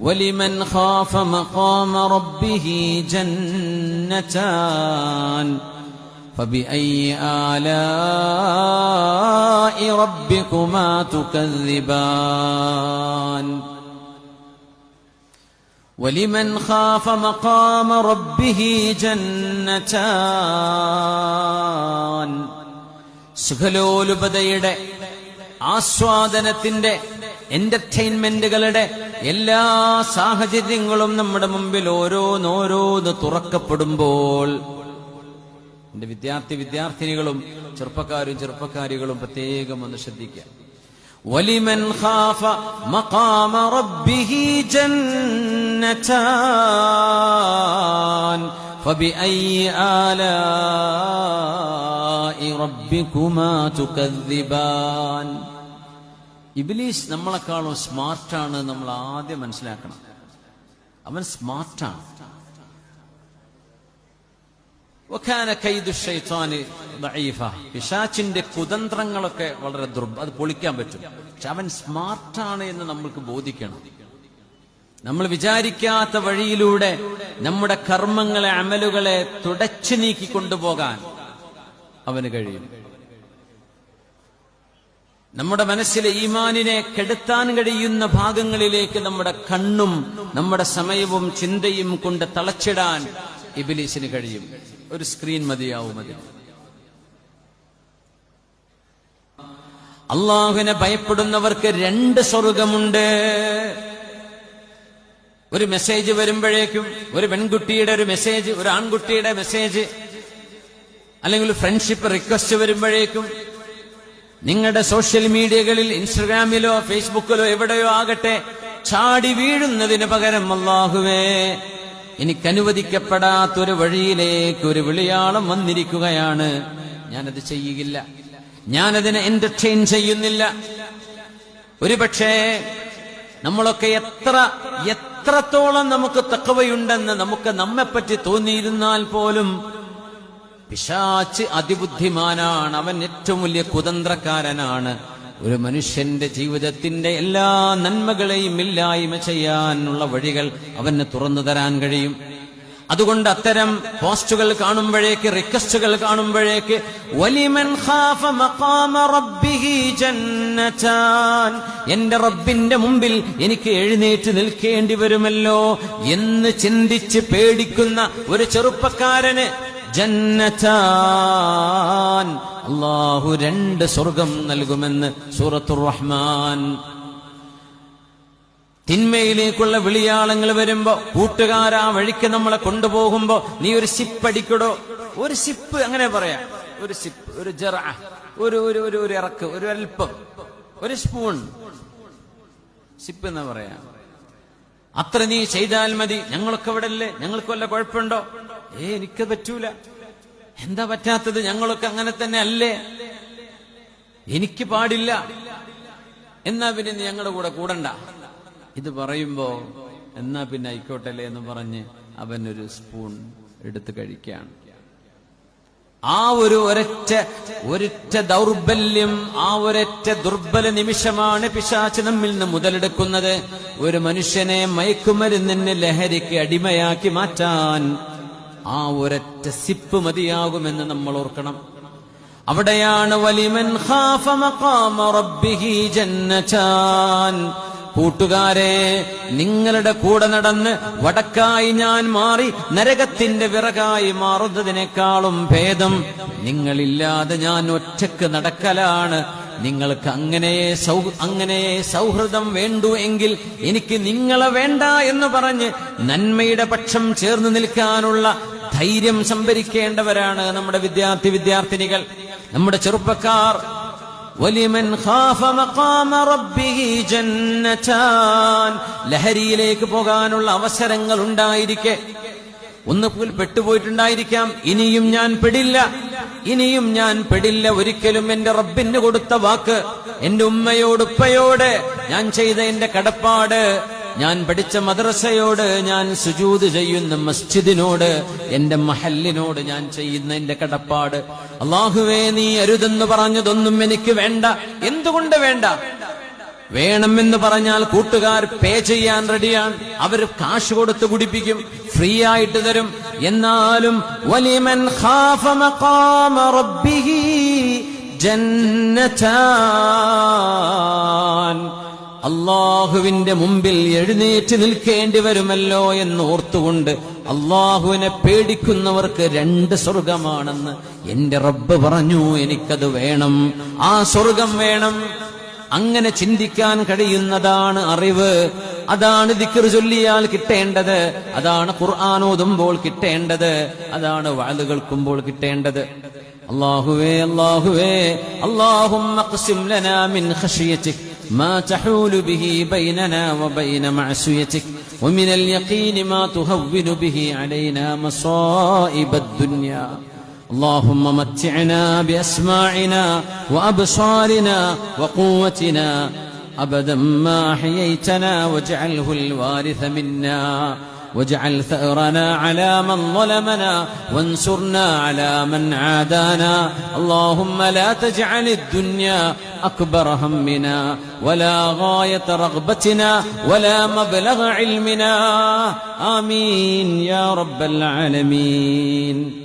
ولمن خاف مقام ربه جنتان فبأي آلاء ربكما تكذبان ولمن خاف مقام ربه جنتان സുഖലോലുപതയുടെ ആസ്വാദനത്തിന്റെ എന്റർടൈൻമെന്റുകളുടെ എല്ലാ സാഹചര്യങ്ങളും നമ്മുടെ മുമ്പിൽ ഓരോന്നോരോന്ന് തുറക്കപ്പെടുമ്പോൾ എന്റെ വിദ്യാർത്ഥി വിദ്യാർത്ഥിനികളും ചെറുപ്പക്കാരും ചെറുപ്പക്കാരികളും പ്രത്യേകം ഒന്ന് ശ്രദ്ധിക്കുക വലിമൻ ഖാഫ മഖാമ റബ്ബിഹി ജന്നതാൻ فبأي آلاء ربكما تكذبان ഇബിലീസ് നമ്മളെക്കാളും സ്മാർട്ടാണ് നമ്മൾ ആദ്യം മനസ്സിലാക്കണം. അവൻ സ്മാർട്ടാണ്. പിശാച്ചിന്റെ കുതന്ത്രങ്ങളൊക്കെ വളരെ ദുർബ അത് പൊളിക്കാൻ പറ്റും. പക്ഷെ അവൻ സ്മാർട്ടാണ് എന്ന് നമ്മൾക്ക് ബോധിക്കണം. നമ്മൾ വിചാരിക്കാത്ത വഴിയിലൂടെ നമ്മുടെ കർമ്മങ്ങളെ അമലുകളെ തുടച്ചു നീക്കി കൊണ്ടുപോകാൻ അവന് കഴിയും. നമ്മുടെ മനസ്സിലെ ഈമാനിനെ കെടുത്താൻ കഴിയുന്ന ഭാഗങ്ങളിലേക്ക് നമ്മുടെ കണ്ണും നമ്മുടെ സമയവും ചിന്തയും കൊണ്ട് തളച്ചിടാൻ ഇബിലീസിന് കഴിയും. ഒരു സ്ക്രീൻ മതിയാവും അതിന്. അള്ളാഹുവിനെ ഭയപ്പെടുന്നവർക്ക് രണ്ട് സ്വർഗമുണ്ട്. ഒരു മെസ്സേജ് വരുമ്പോഴേക്കും ഒരു പെൺകുട്ടിയുടെ ഒരു മെസ്സേജ് ഒരു ആൺകുട്ടിയുടെ മെസ്സേജ് അല്ലെങ്കിൽ ഫ്രണ്ട്ഷിപ്പ് റിക്വസ്റ്റ് വരുമ്പോഴേക്കും നിങ്ങളുടെ സോഷ്യൽ മീഡിയകളിൽ ഇൻസ്റ്റഗ്രാമിലോ ഫേസ്ബുക്കിലോ എവിടെയോ ആകട്ടെ ചാടി വീഴുന്നതിന് പകരം അള്ളാഹുവേ എനിക്കനുവദിക്കപ്പെടാത്തൊരു വഴിയിലേക്ക് ഒരു വിളിയാളം വന്നിരിക്കുകയാണ്. ഞാനത് ചെയ്യുകയില്ല. ഞാനതിനെ എന്റർടൈൻ ചെയ്യുന്നില്ല. ഒരുപക്ഷേ നമ്മളൊക്കെ എത്ര എത്രത്തോളം നമുക്ക് തക്കവയുണ്ടെന്ന് നമുക്ക് നമ്മെപ്പറ്റി തോന്നിയിരുന്നാൽ പോലും പിശാച്ച് അതിബുദ്ധിമാനാണ് അവൻ ഏറ്റവും വലിയ കുതന്ത്രക്കാരനാണ്. ഒരു മനുഷ്യന്റെ ജീവിതത്തിന്റെ എല്ലാ നന്മകളെയും ഇല്ലായ്മ ചെയ്യാനുള്ള വഴികൾ അവന് തുറന്നു തരാൻ കഴിയും. അതുകൊണ്ട് അത്തരം പോസ്റ്റുകൾ കാണുമ്പോഴേക്ക് റിക്വസ്റ്റുകൾ കാണുമ്പോഴേക്ക് വലിമൻ എന്റെ റബ്ബിന്റെ മുമ്പിൽ എനിക്ക് എഴുന്നേറ്റ് നിൽക്കേണ്ടി വരുമല്ലോ എന്ന് ചിന്തിച്ച് പേടിക്കുന്ന ഒരു ചെറുപ്പക്കാരന് അള്ളാഹു രണ്ട് സ്വർഗം നൽകുമെന്ന് സൂറത്തുർ റഹ്മാൻ. തിന്മയിലേക്കുള്ള വിളിയാളങ്ങൾ വരുമ്പോ കൂട്ടുകാരാ വഴിക്ക് നമ്മളെ കൊണ്ടുപോകുമ്പോ നീ ഒരു സിപ്പ് അടിക്കടോ? ഒരു സിപ്പ് അങ്ങനെ പറയാം. ഒരു സിപ്പ് ഒരു ജറ ഒരു ഒരു ഒരു ഇറക്ക് ഒരു അല്പം ഒരു സ്പൂൺ. സിപ്പ് എന്ന് പറയാം. അത്ര നീ ചെയ്താൽ മതി. ഞങ്ങളൊക്കെ ഇവിടെ അല്ലേ ഞങ്ങൾക്ക് വല്ല കുഴപ്പമുണ്ടോ? ഏ എനിക്ക് പറ്റൂല. എന്താ പറ്റാത്തത്? ഞങ്ങളൊക്കെ അങ്ങനെ തന്നെ അല്ലേ? എനിക്ക് പാടില്ല. എന്നാ പിന്നെ നീ ഞങ്ങളുടെ കൂടെ കൂടണ്ട. ഇത് പറയുമ്പോ എന്നാ പിന്നെ ആയിക്കോട്ടല്ലേ എന്ന് പറഞ്ഞ് അവനൊരു സ്പൂൺ എടുത്ത് കഴിക്കുകയാണ്. ആ ഒരു ഒരൊറ്റ ഒരൊറ്റ ദൗർബല്യം ആ ഒരൊറ്റ ദുർബല നിമിഷമാണ് പിശാച്ച് നമ്മിൽ നിന്ന് മുതലെടുക്കുന്നത്. ഒരു മനുഷ്യനെ മയക്കുമരുന്നിന് ലഹരിക്ക് അടിമയാക്കി മാറ്റാൻ ആ ഒരൊറ്റ സിപ്പ് മതിയാകുമെന്ന് നമ്മൾ ഓർക്കണം. അവിടെയാണ് വലിമൻ ഖാഫ മഖാമ റബ്ബിഹി ജന്നതാൻ കൂട്ടുകാരെ നിങ്ങളുടെ കൂടെ നടന്ന് വടക്കായി ഞാൻ മാറി നരകത്തിന്റെ വിറകായി മാറുന്നതിനേക്കാളും ഭേദം നിങ്ങളില്ലാതെ ഞാൻ ഒറ്റയ്ക്ക് നടക്കലാണ്. നിങ്ങൾക്ക് അങ്ങനെ സൗ അങ്ങനെ സൗഹൃദം വേണ്ടു എങ്കിൽ എനിക്ക് നിങ്ങളെ വേണ്ട എന്ന് പറഞ്ഞ് നന്മയുടെ പക്ഷം ചേർന്ന് നിൽക്കാനുള്ള ധൈര്യം സംഭരിക്കേണ്ടവരാണ് നമ്മുടെ വിദ്യാർത്ഥി വിദ്യാർത്ഥിനികൾ. നമ്മുടെ ചെറുപ്പക്കാർ വലിമൻ ഖാഫ മഖാമ റബ്ബിഹി ജന്നതാൻ ലഹരിയിലേക്ക് പോകാനുള്ള അവസരങ്ങൾ ഉണ്ടായിരിക്കെ. ഒന്ന് പോൽ പെട്ടുപോയിട്ടുണ്ടായിരിക്കാം. ഇനിയും ഞാൻ പെടില്ല. ഇനിയും ഞാൻ പെടില്ല. ഒരിക്കലും എന്റെ റബ്ബിന് കൊടുത്ത വാക്ക് എന്റെ ഉമ്മയോട് ഉപ്പയോട് ഞാൻ ചെയ്ത എന്റെ കടപ്പാട് ഞാൻ പഠിച്ച മദ്രസയോട് ഞാൻ സുജൂത് ചെയ്യുന്ന മസ്ജിദിനോട് എന്റെ മഹല്ലിനോട് ഞാൻ ചെയ്യുന്ന എന്റെ കടപ്പാട്. അള്ളാഹുവേ നീ അരുതെന്ന് പറഞ്ഞതൊന്നും എനിക്ക് വേണ്ട. എന്തുകൊണ്ട് വേണ്ട? വേണമെന്ന് പറഞ്ഞാൽ കൂട്ടുകാർ പേ ചെയ്യാൻ റെഡിയാണ്. അവർ കാശ് കൊടുത്ത് കുടിപ്പിക്കും ഫ്രീ ആയിട്ട് തരും. എന്നാലും വലിമൻ ജന്നതാൻ. അള്ളാഹുവിന്റെ മുമ്പിൽ എഴുന്നേറ്റ് നിൽക്കേണ്ടി വരുമല്ലോ എന്ന് ഓർത്തുകൊണ്ട് അള്ളാഹുവിനെ പേടിക്കുന്നവർക്ക് രണ്ട് സ്വർഗമാണെന്ന് എന്റെ റബ്ബ് പറഞ്ഞു എനിക്കത് വേണം. ആ സ്വർഗം വേണം. അങ്ങനെ ചിന്തിക്കാൻ കഴിയുന്നതാണ് അറിവ്. അതാണ് ദിക്കർ ചൊല്ലിയാൽ കിട്ടേണ്ടത്. അതാണ് ഖുർആാനോതുമ്പോൾ കിട്ടേണ്ടത്. അതാണ് വാത് കേൾക്കുമ്പോൾ കിട്ടേണ്ടത്. അള്ളാഹുവേ അള്ളാഹുവേ അള്ളാഹും ما تحول به بيننا وبين معصيتك ومن اليقين ما تهون به علينا مصائب الدنيا. اللهم متعنا بأسماعنا وأبصارنا وقوتنا. أبدا ما أحييتنا واجعله الوارث منا. واجعل ثأرنا على من ظلمنا وانصرنا على من عادانا. اللهم لا تجعل الدنيا أكبر همنا ولا غاية رغبتنا ولا مبلغ علمنا. آمين يا رب العالمين.